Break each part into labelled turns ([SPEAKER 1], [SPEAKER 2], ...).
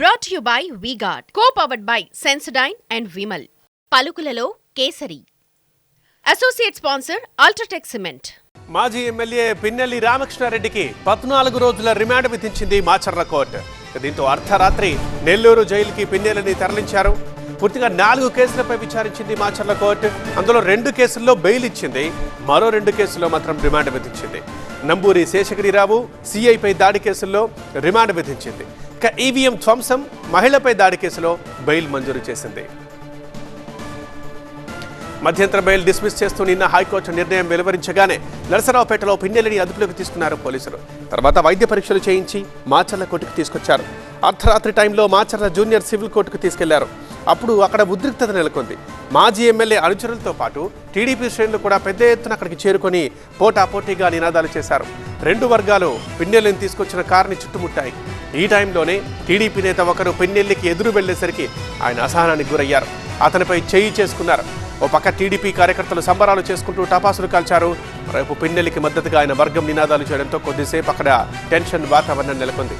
[SPEAKER 1] Brought you by VGuard co powered by Sensodyne and Vimal పలుకులలో Kesari. Associate sponsor UltraTech cement
[SPEAKER 2] మాజీ MLA Pinnelli రామకృష్ణారెడ్డికి పద్నాలుగు రోజుల remand విధించింది Macherla court. దీంతో అర్ధరాత్రి నెల్లూరు జైలుకి పిన్నెల్లిని తరలించారు. పూర్తిగా నాలుగు కేసులపై విచారించింది మాచర్ల కోర్టు. అందులో రెండు కేసుల్లో బెయిల్ ఇచ్చింది. మరో రెండు కేసుల్లో మాత్రం రిమాండ్ విధించింది. నంబూరి శేషగిరిరావు సిఐపై దాడి కేసుల్లో రిమాండ్ విధించింది. ఇక ఈవీఎం ధ్వంసం మహిళపై దాడి కేసులో బెయిల్ మంజూరు చేసింది. మధ్యంతర బెయిల్ డిస్మిస్ చేస్తూ నిన్న హైకోర్టు నిర్ణయం వెలువరించగానే నరసరావుపేటలో పిన్నెల్లిని అదుపులోకి తీసుకున్నారు పోలీసులు. తర్వాత వైద్య పరీక్షలు చేయించి మాచర్ల కోర్టుకు తీసుకొచ్చారు. అర్ధరాత్రి టైంలో మాచర్ల జూనియర్ సివిల్ కోర్టుకు తీసుకెళ్ళారు. అప్పుడు అక్కడ ఉద్రిక్తత నెలకొంది. మాజీ ఎమ్మెల్యే అనుచరులతో పాటు టీడీపీ శ్రేణులు కూడా పెద్ద ఎత్తున అక్కడికి చేరుకొని పోటాపోటీగా నినాదాలు చేశారు. రెండు వర్గాలు పిన్నెల్లిని తీసుకొచ్చిన కారుని చుట్టుముట్టాయి. ఈ టైంలోనే టీడీపీ నేత ఒకరు పిన్నెల్లికి ఎదురు వెళ్ళేసరికి ఆయన అసహనానికి గురయ్యారు. అతనిపై చేయి చేసుకున్నారు. ఓ పక్క టీడీపీ కార్యకర్తలు సంబరాలు చేసుకుంటూ టపాసులు కాల్చారు. రేపు పిన్నెల్లికి మద్దతుగా ఆయన వర్గం నినాదాలు చేయడంతో కొద్దిసేపు అక్కడ టెన్షన్ వాతావరణం నెలకొంది.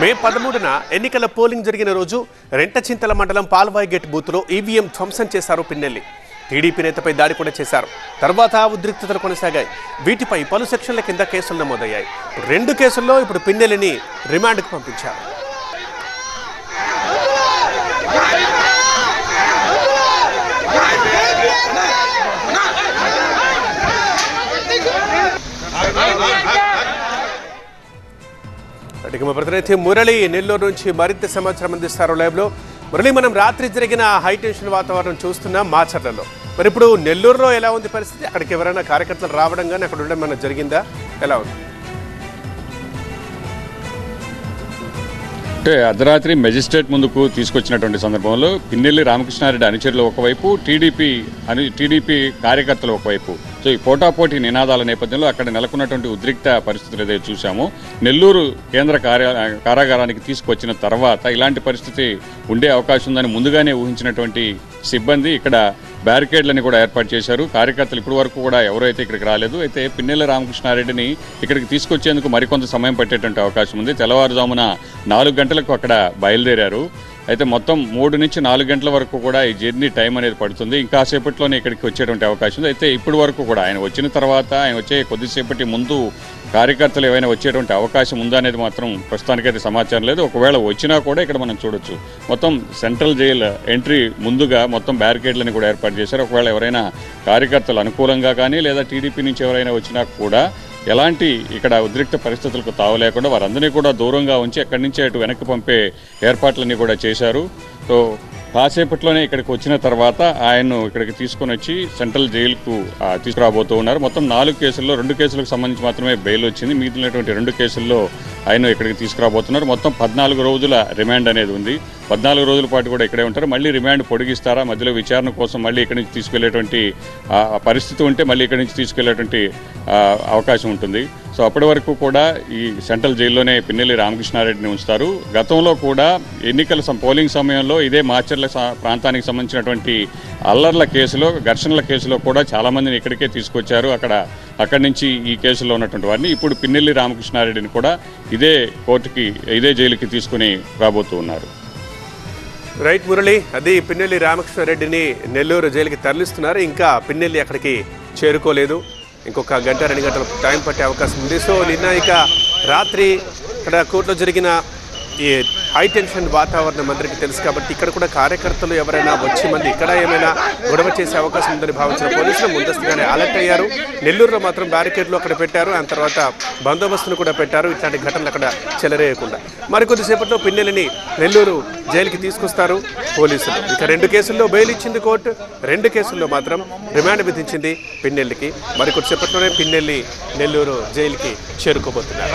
[SPEAKER 2] మే పదమూడున ఎన్నికల పోలింగ్ జరిగిన రోజు రెంటచింతల మండలం పాల్వాయి గేట్ బూత్లో ఈవీఎం ధ్వంసం చేశారు పిన్నెల్లి. టీడీపీ నేతపై దాడి కూడా చేశారు. తర్వాత ఉద్రిక్తతలు కొనసాగాయి. వీటిపై పలు సెక్షన్ల కింద కేసులు నమోదయ్యాయి. రెండు కేసుల్లో ఇప్పుడు పిన్నెల్లిని రిమాండ్కు పంపించారు. ఇక మా ప్రతినిధి మురళి నెల్లూరు నుంచి మరింత సమాచారం అందిస్తారు లైవ్లో. మురళి మనం రాత్రి జరిగిన హైటెన్షన్ వాతావరణం చూస్తున్నాం మాచర్లలో. మరి ఇప్పుడు నెల్లూరులో ఎలా ఉంది పరిస్థితి? అక్కడికి ఎవరైనా కార్యకర్తలు రావడం కానీ అక్కడ ఉండడం ఏమైనా జరిగిందా? ఎలా ఉంది?
[SPEAKER 3] అంటే అర్ధరాత్రి మెజిస్ట్రేట్ ముందుకు తీసుకొచ్చినటువంటి సందర్భంలో పిన్నెల్లి రామకృష్ణారెడ్డి అనుచరులు ఒకవైపు టీడీపీ అను టీడీపీ కార్యకర్తలు ఒకవైపు. సో ఈ పోటాపోటీ నినాదాల నేపథ్యంలో అక్కడ నెలకొన్నటువంటి ఉద్రిక్త పరిస్థితులు ఏదైతే చూసామో నెల్లూరు కేంద్ర కార్య కారాగారానికి తీసుకొచ్చిన తర్వాత ఇలాంటి పరిస్థితి ఉండే అవకాశం ఉందని ముందుగానే ఊహించినటువంటి సిబ్బంది ఇక్కడ బ్యారికేడ్లని కూడా ఏర్పాటు చేశారు. కార్యకర్తలు ఇప్పటి వరకు కూడా ఎవరైతే ఇక్కడికి రాలేదు అయితే పిన్నెల రామకృష్ణారెడ్డిని ఇక్కడికి తీసుకొచ్చేందుకు మరికొంత సమయం పట్టేటువంటి అవకాశం ఉంది. తెల్లవారుజామున నాలుగు గంటలకు అక్కడ బయలుదేరారు. అయితే మొత్తం మూడు నుంచి నాలుగు గంటల వరకు కూడా ఈ జర్నీ టైం అనేది పడుతుంది. ఇంకా సేపట్లోనే ఇక్కడికి వచ్చేటువంటి అవకాశం ఉంది. అయితే ఇప్పటి వరకు కూడా ఆయన వచ్చిన తర్వాత ఆయన వచ్చే కొద్దిసేపటి ముందు కార్యకర్తలు ఏవైనా వచ్చేటువంటి అవకాశం ఉందా అనేది మాత్రం ప్రస్తుతానికైతే సమాచారం లేదు. ఒకవేళ వచ్చినా కూడా ఇక్కడ మనం చూడొచ్చు. మొత్తం సెంట్రల్ జైల్ ఎంట్రీ ముందుగా మొత్తం బ్యారికేడ్లని కూడా ఏర్పాటు చేశారు. ఒకవేళ ఎవరైనా కార్యకర్తలు అనుకూలంగా కానీ లేదా టీడీపీ నుంచి ఎవరైనా వచ్చినా కూడా ఎలాంటి ఇక్కడ ఉద్రిక్త పరిస్థితులకు తావు లేకుండా వారందరినీ కూడా దూరంగా ఉంచి ఎక్కడి నుంచి అటు వెనక్కి పంపే ఏర్పాట్లన్నీ కూడా చేశారు. సో కాసేపట్లోనే ఇక్కడికి వచ్చిన తర్వాత ఆయన్ను ఇక్కడికి తీసుకొని వచ్చి సెంట్రల్ జైలుకు తీసుకురాబోతూ ఉన్నారు. మొత్తం నాలుగు కేసుల్లో రెండు కేసులకు సంబంధించి మాత్రమే బెయిల్ వచ్చింది. మిగిలినటువంటి రెండు కేసుల్లో ఆయన ఇక్కడికి తీసుకురాబోతున్నారు. మొత్తం పద్నాలుగు రోజుల రిమాండ్ అనేది ఉంది. పద్నాలుగు రోజుల పాటు కూడా ఇక్కడే ఉంటారు. మళ్ళీ రిమాండ్ పొడిగిస్తారా? మధ్యలో విచారణ కోసం మళ్ళీ ఇక్కడి నుంచి తీసుకెళ్ళేటువంటి పరిస్థితి ఉంటే మళ్ళీ ఇక్కడి నుంచి తీసుకెళ్ళేటువంటి అవకాశం ఉంటుంది. సో అప్పటి వరకు కూడా ఈ సెంట్రల్ జైల్లోనే పిన్నెల్లి రామకృష్ణారెడ్డిని ఉంచుతారు. గతంలో కూడా ఎన్నికల పోలింగ్ సమయంలో ఇదే మాచర్ల ప్రాంతానికి సంబంధించినటువంటి అల్లర్ల కేసులో ఘర్షణల కేసులో కూడా చాలామందిని ఇక్కడికే తీసుకొచ్చారు. అక్కడ అక్కడి నుంచి ఈ కేసులో ఉన్నటువంటి వారిని ఇప్పుడు పిన్నెల్లి రామకృష్ణారెడ్డిని కూడా ఇదే కోర్టుకి ఇదే జైలుకి తీసుకుని రాబోతూ ఉన్నారు.
[SPEAKER 2] రైట్ మురళి అది పిన్నెల్లి రామకృష్ణారెడ్డిని నెల్లూరు జైలుకి తరలిస్తున్నారు. ఇంకా పిన్నెల్లి అక్కడికి చేరుకోలేదు. ఇంకొక గంట రెండు గంటల టైం పట్టే అవకాశం ఉంది. సో నిన్న ఇక రాత్రి ఇక్కడ కోర్టులో జరిగిన ఈ హై టెన్షన్ వాతావరణం అందరికీ తెలుసు కాబట్టి ఇక్కడ కూడా కార్యకర్తలు ఎవరైనా వచ్చి మంది ఇక్కడ ఏమైనా గొడవ చేసే అవకాశం ఉందని భావించిన పోలీసులు ముందస్తుగానే అలర్ట్ అయ్యారు. నెల్లూరులో మాత్రం బ్యారికేడ్లు అక్కడ పెట్టారు. ఆ తర్వాత బందోబస్తును కూడా పెట్టారు. ఇట్లాంటి ఘటనలు అక్కడ చెలరేయకుండా. మరికొద్దిసేపట్లో పిన్నెలని నెల్లూరు జైలుకి తీసుకొస్తారు పోలీసులు. ఇక రెండు కేసుల్లో బెయిల్ ఇచ్చింది కోర్టు. రెండు కేసుల్లో మాత్రం రిమాండ్ విధించింది పిన్నెల్లికి మరికొద్దిసేపట్లోనే పిన్నెల్లి నెల్లూరు జైలుకి చేరుకోబోతున్నారు.